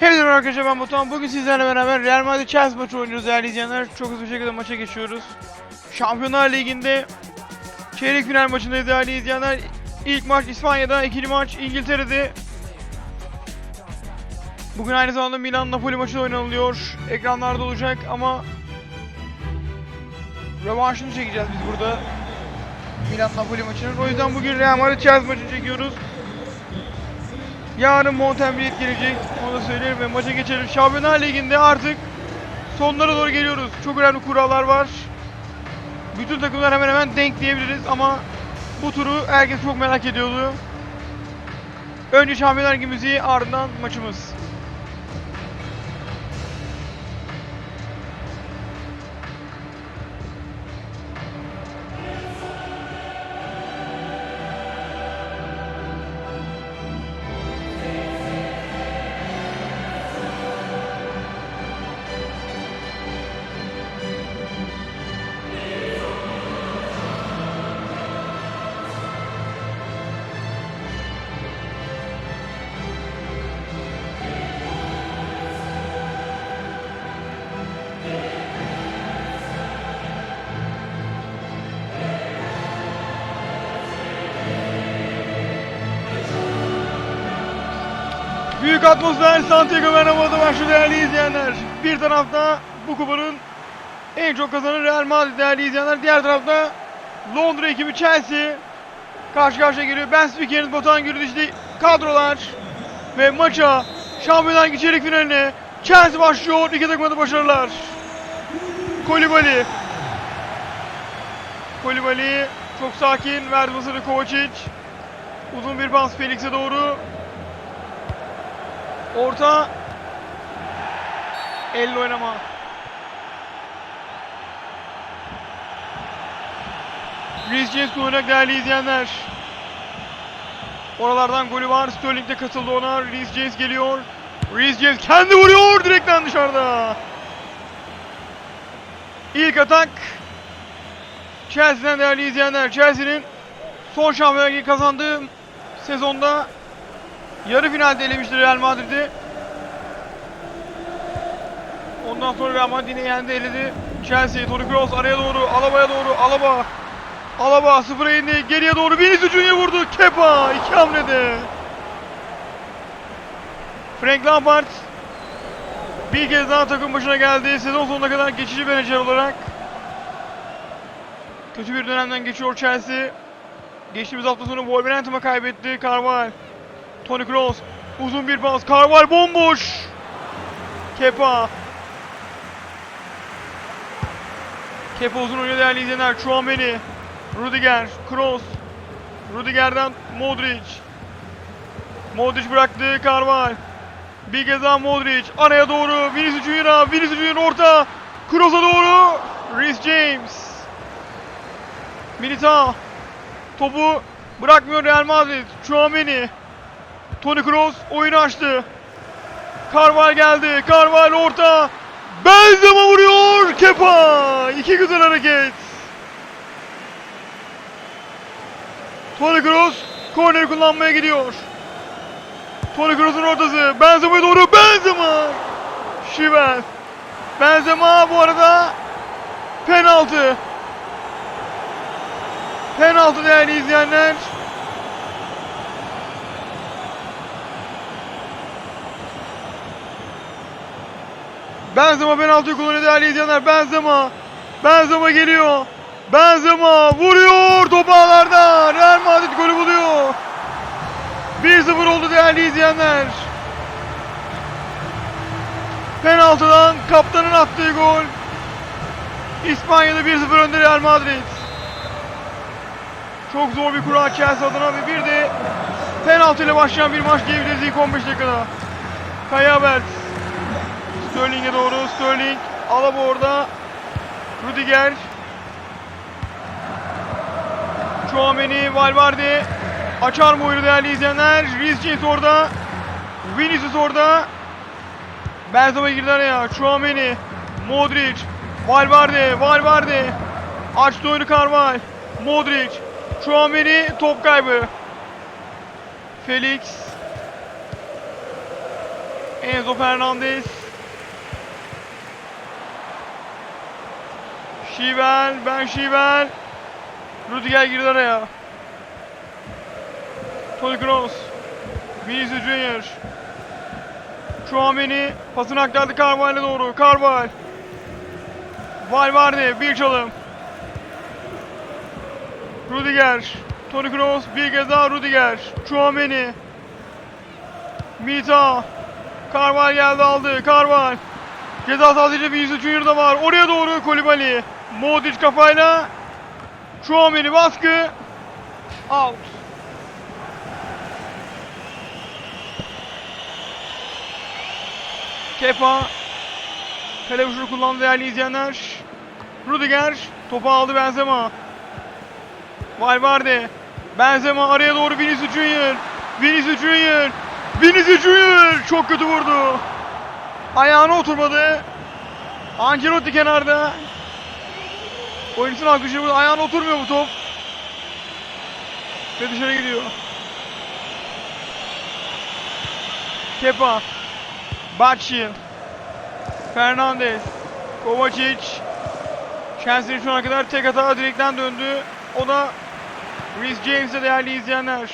Hepinize arkadaşlar ben Batuhan. Bugün sizlerle beraber Real Madrid Chelsea maçı oynuyoruz değerli izleyenler. Çok hızlı bir şekilde maça geçiyoruz. Şampiyonlar Ligi'nde çeyrek final maçındayız değerli izleyenler. İlk maç İspanya'da, ikinci maç İngiltere'de. Bugün aynı zamanda Milan-Napoli maçı da oynanılıyor. Ekranlarda olacak ama rövanşını çekeceğiz biz burada. Milan-Napoli maçının. O yüzden bugün Real Madrid Chelsea maçını çekiyoruz. Yarın Montpellier gelecek. Onu da söyleyeyim ve maça geçelim. Şampiyonlar Ligi'nde artık sonlara doğru geliyoruz. Çok önemli kurallar var. Bütün takımlar hemen hemen denk diyebiliriz ama bu turu herkes çok merak ediyordu. Önce Şampiyonlar Ligi müziği ardından maçımız. Büyük atmosfer Santiago Bernabéu'da başlıyor değerli izleyenler. Bir tarafta bu kupanın en çok kazanan Real Madrid değerli izleyenler. Diğer tarafta Londra ekibi Chelsea karşı karşıya geliyor. Ben spikeriniz Batuhan Gürül işte kadrolar ve maça Şampiyonlar Ligi finaline Chelsea başlıyor. İki takıma da başarılar. Kolibali. Kolibali çok sakin. Verdi pasını Kovacic. Uzun bir pas Felix'e doğru. Orta. Elle oynama. Reece James kullanacak değerli izleyenler. Oralardan golü var. Sterling de katıldı ona. Reece James geliyor. Reece James kendi vuruyor direkten dışarıda. İlk atak Chelsea'den değerli izleyenler. Chelsea'nin son Şampiyonlar Ligi kazandığı sezonda yarı finalde elemişti Real Madrid'i. Ondan sonra Real Madrid yine yendi eledi. Chelsea, Toni Kroos araya doğru, Alaba'ya doğru, Alaba. Alaba sıfıra indi, geriye doğru Vinicius Junior vurdu. Kepa iki hamlede. Frank Lampard bir kez daha takım başına geldi. Sezon sonuna kadar geçici menajer olarak. Kötü bir dönemden geçiyor Chelsea. Geçtiğimiz hafta sonu Wolverhampton'a kaybetti Carval. Toni Kroos uzun bir pas. Carval bomboş. Kepa. Kepa uzun oynuyor değerli izleyenler. Chouameni. Rudiger. Kroos. Rudiger'den Modric. Modric bıraktı Carval. Bir kez daha Modric. Araya doğru. Vinicius Junior'a. Vinicius Junior orta. Kroos'a doğru. Reece James. Militao. Topu bırakmıyor Real Madrid. Chouameni. Toni Kroos oyunu açtı. Carval geldi. Carval orta. Benzema vuruyor. Kepa. İki güzel hareket. Toni Kroos korner kullanmaya gidiyor. Toni Kroos'un ortası. Benzema'ya doğru. Benzema. Şiven. Benzema bu arada penaltı. Penaltı değerli izleyenler. Benzema penaltıyı kullanıyor değerli izleyenler. Benzema. Benzema geliyor. Benzema vuruyor top ağlarda. Real Madrid golü buluyor. 1-0 oldu değerli izleyenler. Penaltıdan kaptanın attığı gol. İspanya'da 1-0 önde Real Madrid. Çok zor bir kura Chelsea adına ve bir de penaltı ile başlayan bir maç diyebiliriz ilk 15 dakikada. Kaya Havertz. Sterling'e doğru. Sterling. Alaba orada. Rudiger. Chouameni, Valverde. Açar mı oyunu değerli izleyenler? James orada. Vinicius orada. Benzema girdi araya. Chouameni. Modric. Valverde. Valverde. Açtı oyunu Carval. Modric. Chouameni top kaybı. Felix. Enzo Fernandez. Şivel, Ben Şivel. Rudiger girdi araya. Toni Kroos. Vinicius Junior. Chouameni pasını aktardı Carvalho'ya doğru. Carvalho. Valverde bir çalım. Rudiger. Toni Kroos bir kez daha Rudiger. Chouameni. Mita. Carvalho geldi aldı. Carvalho. Ceza sahasıyla Vinicius Junior da var. Oraya doğru Kolibali. Modric kafayla. Chouameni baskı. Out. Kepa. Kale vuruşunu kullandı değerli izleyenler. Rudiger. Topu aldı Benzema. Valverde. Benzema araya doğru Vinicius Junior. Vinicius Junior. Vinicius Junior. Çok kötü vurdu. Ayağına oturmadı. Ancelotti kenarda. Oyuncusun alkışı burada. Ayağına oturmuyor bu top. Ve dışarı gidiyor. Kepa. Bacin. Fernandez. Kovacic. Chelsea'nin şu ana kadar tek hata direkten döndü. O da Reece James'e değerli izleyenler.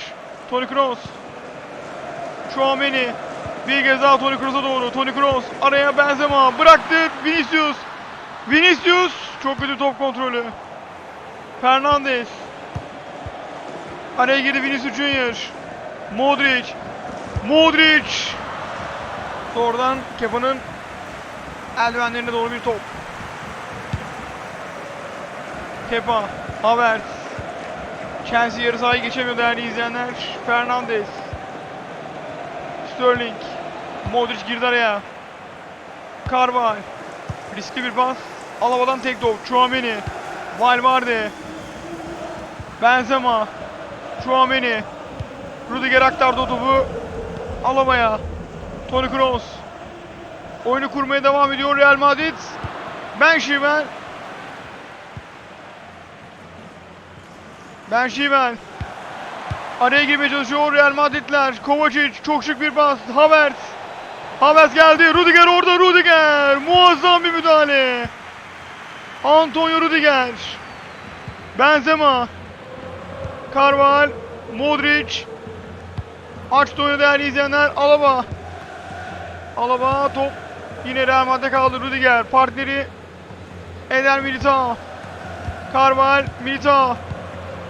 Toni Kroos. Chouameni. Bir kez daha Toni Kroos'a doğru. Toni Kroos araya Benzema bıraktı. Vinicius. Vinicius. Çok kötü top kontrolü. Fernandez. Araya girdi Vinicius Junior. Modric. Modric. Doğrudan Kepa'nın eldivenlerine doğru bir top. Kepa. Havertz. Chelsea yarı sahayı geçemiyor değerli izleyenler. Fernandez. Sterling. Modric girdi araya. Carvalho. Riskli bir pas. Alava'dan tek top. Chouameni. Valverde. Benzema. Chouameni. Rudiger aktardı o topu. Alava'ya. Toni Kroos. Oyunu kurmaya devam ediyor Real Madrid. Ben Şiven. Ben Şiven. Araya girmeye çalışıyor Real Madridler. Kovacic çok şık bir pas. Havertz. Havertz geldi. Rudiger orada Rudiger. Muazzam bir müdahale. Antonio Rudiger. Benzema. Carval. Modric. Açtı oyunu değerli izleyenler. Alaba. Alaba top. Yine Real Madrid'de kaldı Rudiger. Partneri Eder Militao. Carval. Militao.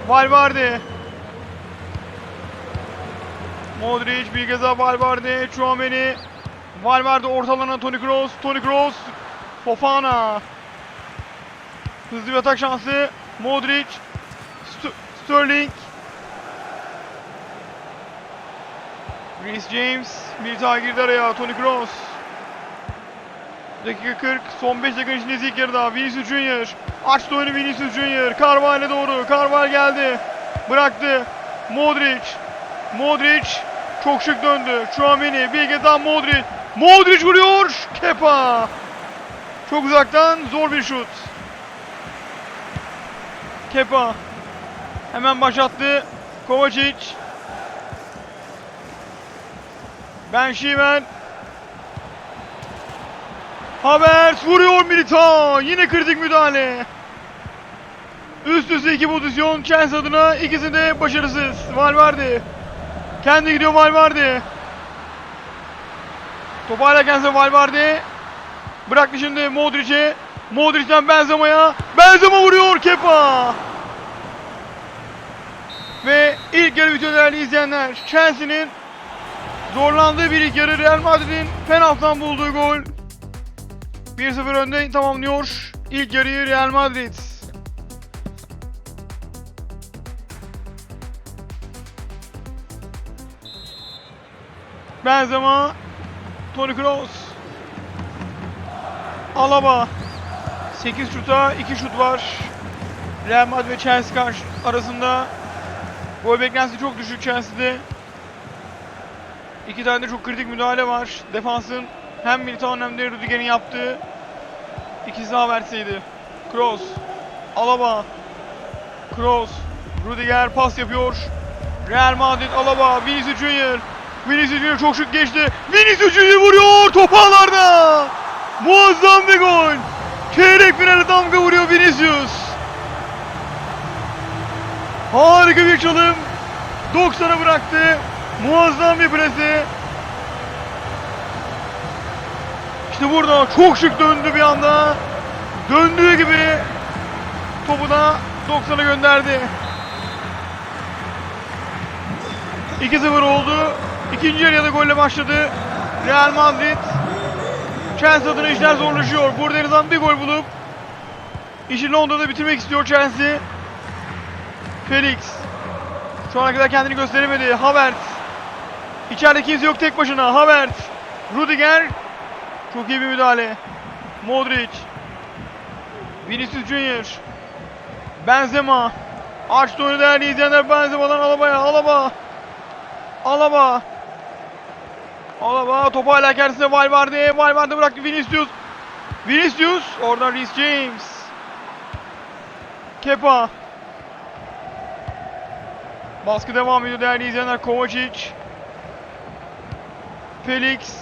Valverde. Modric bir kez daha Valverde. Chouameni. Valverde ortalığına Toni Kroos. Toni Kroos. Fofana. Hızlı bir atak şansı. Modric. St- Sterling. Reece James. Militao girdi araya. Toni Kroos. Dakika 40. Son 5 dakika içindeyiz ilk yarıda. Vinicius Junior. Açtı oyunu Vinicius Junior. Carvalho'ya doğru. Carvalho geldi. Bıraktı. Modric. Modric. Çok şık döndü. Chouameni. Bir daha Modric. Modric vuruyor. Kepa. Çok uzaktan zor bir şut. Kepa. Hemen başlattı. Kovacic. Ben Şiven. Havertz vuruyor Militao. Yine kritik müdahale. Üst üste iki pozisyon Chelsea adına ikisi de başarısız. Valverde. Kendi gidiyor Valverde. Topu hala kendisi Valverde. Bıraktı şimdi Modric'e. Modric'ten Benzema'ya. Benzema vuruyor Kepa. Ve ilk yarı bitiyor değerli izleyenler. Chelsea'nin zorlandığı bir ilk yarı Real Madrid'in penaltıdan bulduğu gol 1-0 önde tamamlıyor ilk yarıyı Real Madrid. Benzema, Toni Kroos, Alaba. 8 şuta 2 şut var. Real Madrid ve Chelsea karşı arasında gol beklentisi çok düşük Chelsea'de. İki tane de çok kritik müdahale var. Defansın hem Militao'nun hem de Rudiger'in yaptığı ikisi daha verseydi. Kroos, Alaba, Kroos, Rudiger pas yapıyor. Real Madrid, Alaba, Vinicius Junior. Vinicius Junior çok şık geçti. Vinicius Junior vuruyor top ağlarda. Muazzam bir gol. Çeyrek finale damga vuruyor Vinicius. Harika bir çalım. 90'a bıraktı. Muazzam bir plase. İşte burada çok şık döndü bir anda. Döndüğü gibi topu da 90'a gönderdi. 2-0 oldu. İkinci yarıya da golle başladı. Real Madrid. Chelsea adına işler zorlaşıyor. Burada en bir gol bulup işi Londra'da bitirmek istiyor Chelsea. Felix. Şu ana kadar kendini gösteremedi. Havertz. İçeride kimse yok tek başına. Havertz. Rudiger. Çok iyi bir müdahale. Modric. Vinicius Junior. Benzema. Açtı oyunu değerli izleyenler Benzema'dan Alaba'ya. Alaba. Alaba. Alaba topu hala kendisine Valverde. Valverde bıraktı Vinicius. Vinicius. Oradan Reece James. Kepa. Baskı devam ediyor değerli izleyenler. Kovacic. Felix.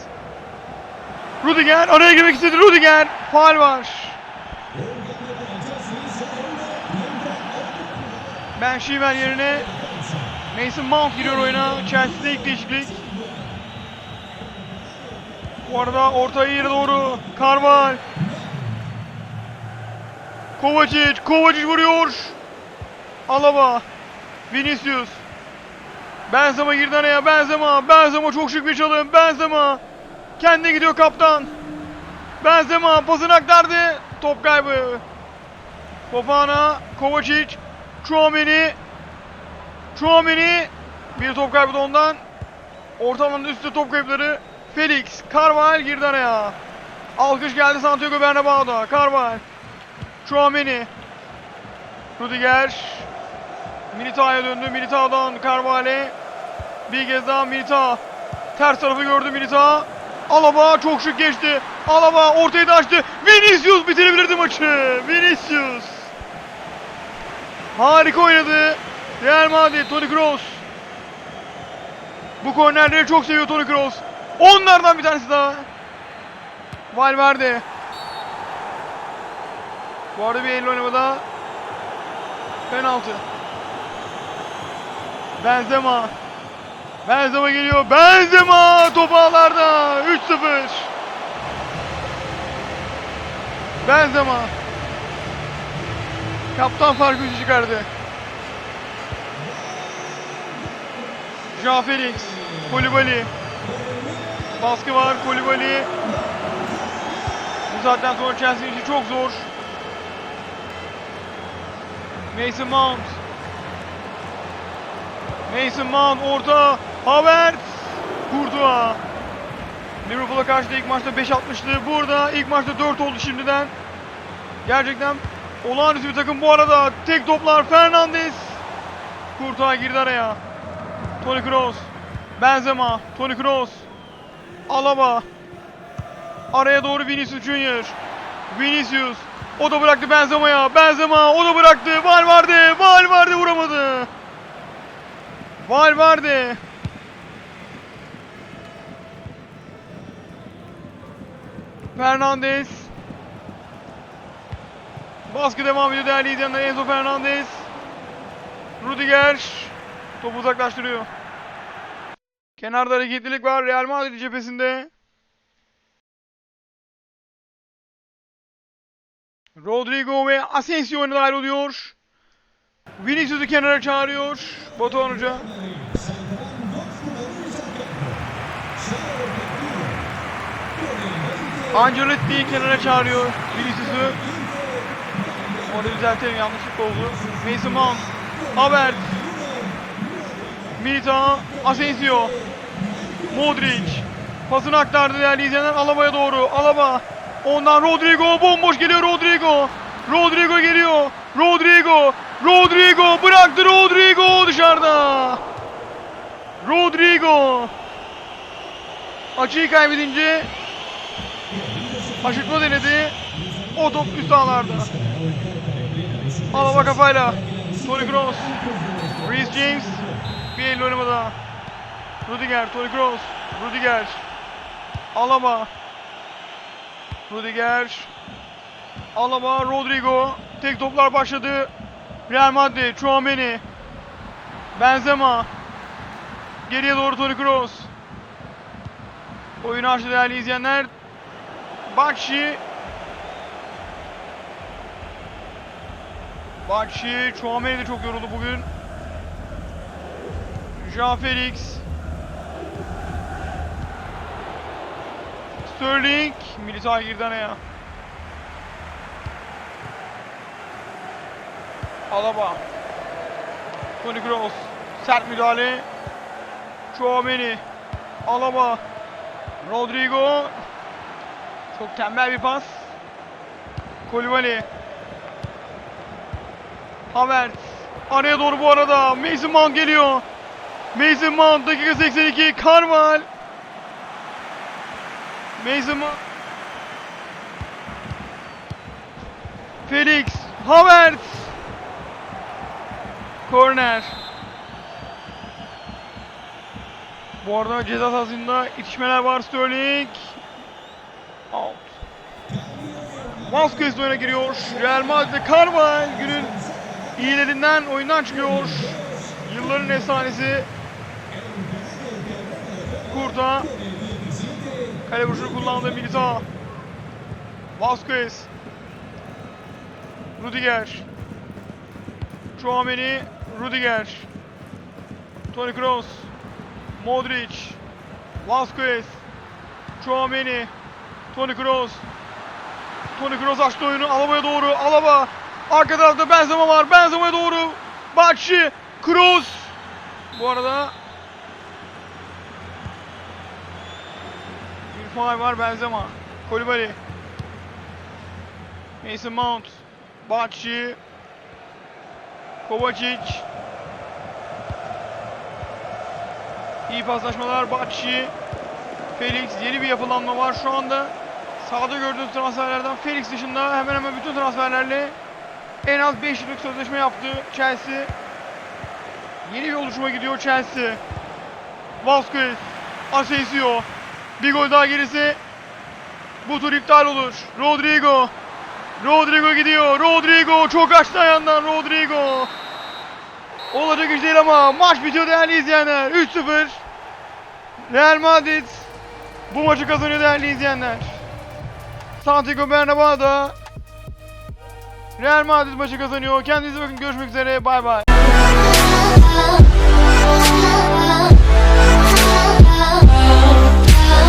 Rudiger araya girmek istedi Rudiger. Faal var. Ben Şiver yerine Mason Mount giriyor oyuna. Chelsea'de ilk değişiklik. Bu arada orta yere doğru Carval. Kovacic, Kovacic vuruyor. Alaba. Vinicius. Benzema girdi araya. Benzema. Benzema çok şık bir çalım. Benzema. Kendi gidiyor kaptan. Benzema pasını aktardı. Top kaybı. Fofana, Kovacic, Chouameni. Chouameni. Bir top kaybı da ondan. Orta alanın üstte top kayıpları. Felix, Carvajal girdi araya. Alkış geldi Santiago Bernabeu'da. Carvajal. Chouameni. Rudiger. Militao'ya döndü. Militao'dan Carvalho. Bir kez daha Militao. Ters tarafı gördü Militao. Alaba çok şık geçti. Alaba ortayı da açtı. Vinicius bitirebilirdi maçı. Vinicius. Harika oynadı. Real Madrid, Toni Kroos. Bu kornerleri çok seviyor Toni Kroos. Onlardan bir tanesi daha. Valverde. Bu arada bir el oynamada penaltı. Benzema. Benzema geliyor. Benzema top ağlarda. 3-0. Benzema. Kaptan farkı üçü çıkardı. Joao Felix. Kolibali. Baskı var. Kolibali. Bu saatten sonra Chelsea için çok zor. Mason Mount. Mason Mount orta. Havertz. Kurtuğa. Liverpool'a karşı da ilk maçta 5 atmıştı. Burada ilk maçta 4 oldu şimdiden. Gerçekten olağanüstü bir takım bu arada. Tek toplar Fernandes. Kurtuğa girdi araya. Toni Kroos. Benzema. Toni Kroos. Alaba. Araya doğru Vinicius Junior. Vinicius. O da bıraktı Benzema'ya. Benzema o da bıraktı. Valverde. Valverde vuramadı. Valverde. Fernandes. Baskı devam ediyor değerli izleyenler. Enzo Fernandes. Rudiger. Topu uzaklaştırıyor. Kenarda hareketlilik var Real Madrid cephesinde. Rodrigo ve Asensio oyuna dahil oluyor. Vinicius'u kenara çağırıyor. Batuhan Hoca. Ancelotti'yi kenara çağırıyor. Vinicius'u. Orada düzeltelim yanlışlık oldu. Mason Mount. Havertz. Militao. Asensio. Modric. Pasını aktardı değerli izleyenler. Alaba'ya doğru. Alaba. Ondan Rodrigo. Bomboş geliyor Rodrigo. Rodrigo geliyor. Rodrigo. Rodrigo. Bıraktı Rodrigo dışarıda. Rodrigo. Açıyı kaybedince Aşırtma denedi. O top üst ağlarda. Alaba kafayla. Toni Kroos. Reece James. Bir elle oynamada. Rudiger, Toni Kroos, Rudiger, Alaba, Rudiger, Alaba, Rodrigo, tek toplar başladı. Real Madrid, Chouameni, Benzema, geriye doğru Toni Kroos. Oyunu açtı değerli izleyenler. Bakşi, Bakşi, Chouameni de çok yoruldu bugün. Jean Felix. Sterling. Militao girdi araya. Alaba. Toni Kroos. Sert müdahale. Chouameni. Alaba. Rodrigo. Çok tembel bir pas. Koulibaly. Havertz. Araya doğru bu arada. Mason Mount geliyor. Mason Mount dakika 82. Carval. Mason Mount. Felix. Havertz. Korner. Bu arada ceza sahasında itişmeler var. Sterling. Out. Vasquez oyuna giriyor. Real Madrid'de Carval günün iyilerinden oyundan çıkıyor. Yılların efsanesi Kurta Kale vuruşunu kullandı Militao Vasquez. Rudiger. Chouameni Rudiger. Toni Kroos. Modric. Vasquez. Chouameni Toni Kroos. Toni Kroos açtı oyunu. Alaba'ya doğru. Alaba. Arka tarafta Benzema var. Benzema'ya doğru. Bakşi Kroos. Bu arada Faul var Benzema Koulibaly Mason Mount Bakşi Kovacic İyi paslaşmalar Bakşi Felix yeni bir yapılanma var şu anda Sağda gördüğünüz transferlerden Felix dışında hemen hemen bütün transferlerle en az 5 yıllık sözleşme yaptı Chelsea. Yeni bir oluşuma gidiyor Chelsea. Vasquez, Asensio. Bir gol daha gelirse bu tur iptal olur. Rodrigo. Rodrigo gidiyor. Rodrigo çok açtı ayağından Rodrigo. Olacak iş değil ama maç bitiyor değerli izleyenler. 3-0. Real Madrid bu maçı kazanıyor değerli izleyenler. Santiago Bernabeu'da Real Madrid maçı kazanıyor. Kendinize bakın. Görüşmek üzere. Bay bay.